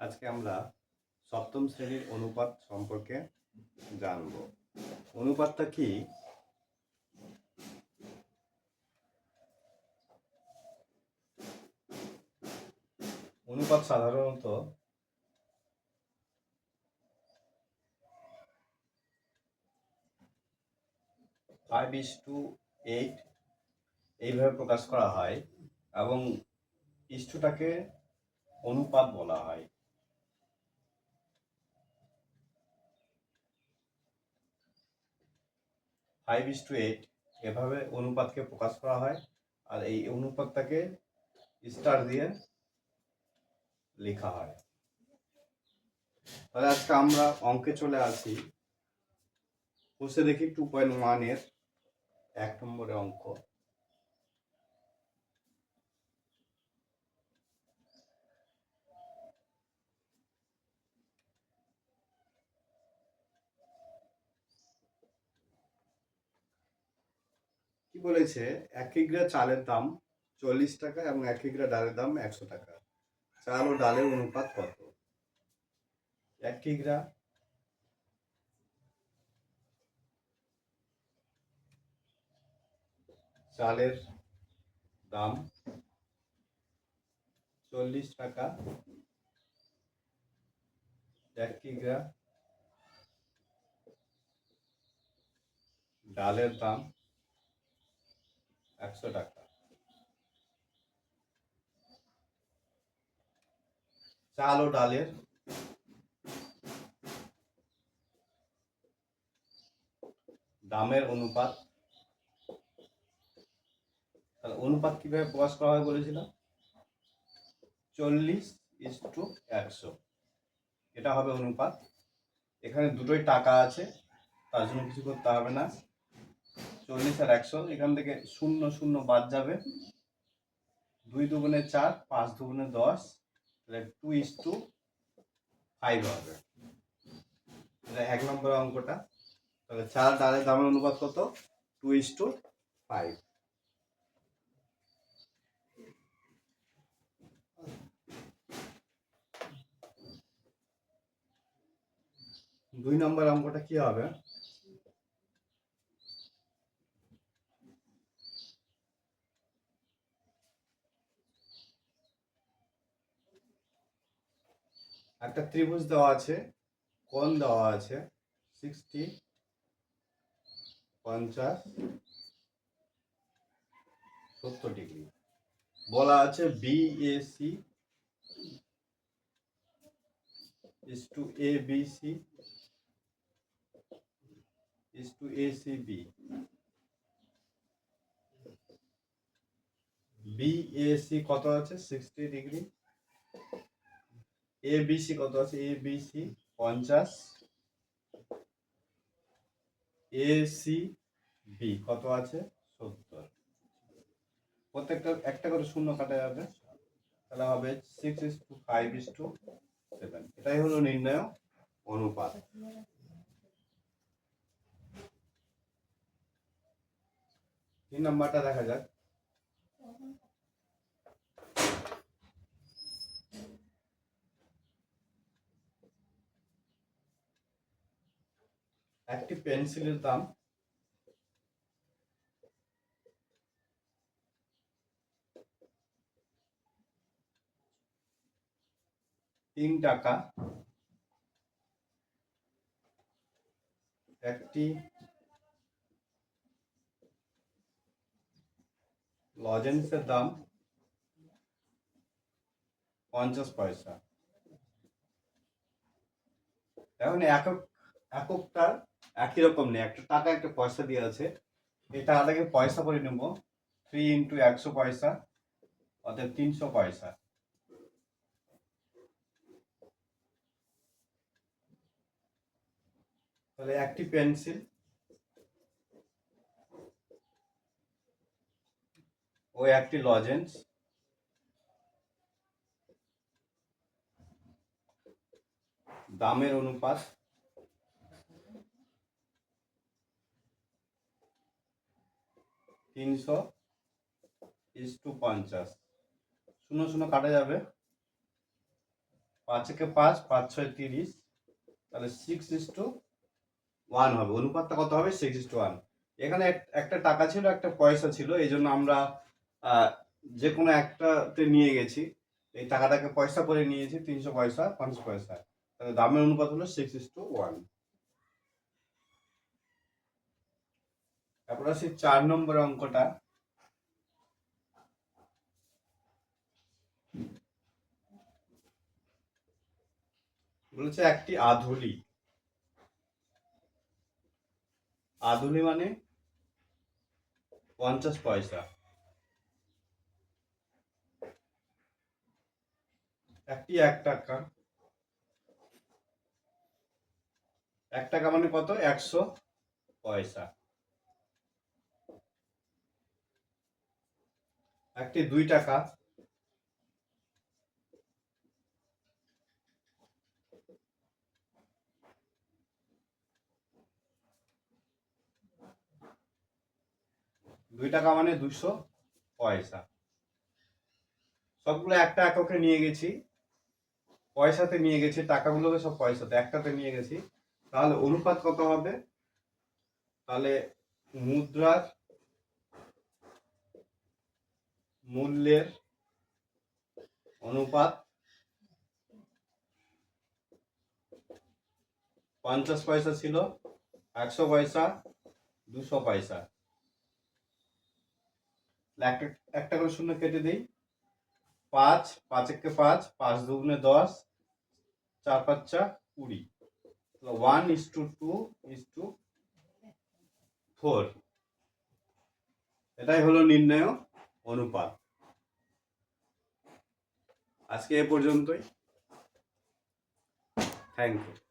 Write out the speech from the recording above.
আজকে আমরা সপ্তম শ্রেণির অনুপাত সম্পর্কে জানব। অনুপাতটা কি? অনুপাত সাধারণত ফাইভ ইস টু এইট এইভাবে প্রকাশ করা হয় এবং ইস্টুটাকে অনুপাত বলা হয়। ফাইভ ইস টু এইট এভাবে অনুপাতকে প্রকাশ করা হয় আর এই অনুপাতটাকে স্টার দিয়ে লেখা হয়। তাহলে আজকে আমরা অঙ্কে চলে আসি। বসে দেখি টু পয়েন্ট ওয়ানের এক নম্বরে অঙ্ক। কি বলেছে? এক কিগ্রা চালের দাম চল্লিশ টাকা এবং এক কিগ্রা ডালের দাম একশো টাকা। চাল ও ডালের অনুপাত কত? এক কিগ্রা চালের দাম চল্লিশ টাকা, এক কিগ্রা ডালের দাম একশো টাকা। চাল ও ডালের দামের অনুপাত। অনুপাত কীভাবে প্রকাশ করা হয় বলেছিলাম? চল্লিশ ইস টু একশো। এটা হবে অনুপাত। এখানে দুটোই টাকা আছে, তার জন্য কিছু করতে হবে না। চল্লিশ আর একশো, এখান থেকে শূন্য শূন্য বাদ যাবে। দুই দুগুণে চার, পাঁচ দুগুণে দশ, তাহলে টু ইস টু ফাইভ হবে। এক নম্বর অঙ্কটা। তাহলে চার ডালের দামের অনুপাত কত? টু ইস টু ফাইভ দুই নম্বর অঙ্কটা কি হবে? একটা ত্রিভুজ দেওয়া আছে, কোণ দেওয়া আছে সিক্সটি পঞ্চাশ সত্তর ডিগ্রি বলা আছে B A C is to ABC is to ACB BAC কত আছে? সিক্সটি ডিগ্রি ABC কত আছে? ABC পঞ্চাশ। ACB কত আছে? সত্তর। প্রত্যেকটা, একটা করে শূন্য কাটা যাবে। তাহলে হবে six is to five is to seven এটাই হলো নির্ণয় অনুপাত। তিন নাম্বারটা দেখা যাক। একটি পেন্সিলের দাম তিন টাকা। একটি লজেন্সের দাম পঞ্চাশ পয়সা। এখন একক এককটার একই রকম নেই। একটা টাকা, একটা পয়সা দিয়ে আছে। এই টাকাটাকে পয়সা করে নেব। থ্রি ইন্টু একশো পয়সা, অর্থাৎ তিনশো পয়সা। তাহলে একটি পেন্সিল। ও একটি লজেন্স। দামের অনুপাত। তিনশো ইস টু পঞ্চাশ। শূন্য শূন্য কাটা যাবে। পাঁচ একে পাঁচ পাঁচ ছয় তিরিশ। তাহলে সিক্স ইস টু ওয়ান হবে। অনুপাতটা কত হবে? সিক্স ইস টু ওয়ান এখানে এক- একটা টাকা ছিল, একটা পয়সা ছিল। এই জন্য আমরা যে কোনো একটাতে নিয়ে গেছি। এই টাকাটাকে পয়সা করে নিয়েছি, তিনশো পয়সা, পঞ্চাশ পয়সা। তাহলে দামের অনুপাত হলো সিক্স ইস টু ওয়ান তারপর আসি চার নম্বর অঙ্কটা। বলেছে একটি আধুলি। আধুলি মানে পঞ্চাশ পয়সা। একটি এক টাকা। এক টাকা মানে কত? একশো পয়সা। একটি, দুই টাকা। দুই টাকা মানে দুশো পয়সা। সবগুলো একটা এককে নিয়ে গেছি। পয়সাতে নিয়ে গেছি, টাকাগুলোকে সব পয়সাতে, একটাতে নিয়ে গেছি। তাহলে অনুপাত কত হবে? তাহলে মুদ্রার মূল্যের অনুপাত পঞ্চাশ পয়সা ছিল, একশো পয়সা, দুশো পয়সা। একটা একটা করে শূন্য কেটে দিই। পাঁচ পাঁচ একে পাঁচ পাঁচ দুগুণে দশ, চার পাঁচটা কুড়ি। One is to two is to four এটাই হলো নির্ণয়। অনুপাত। আজকে এ পর্যন্তই। Thank you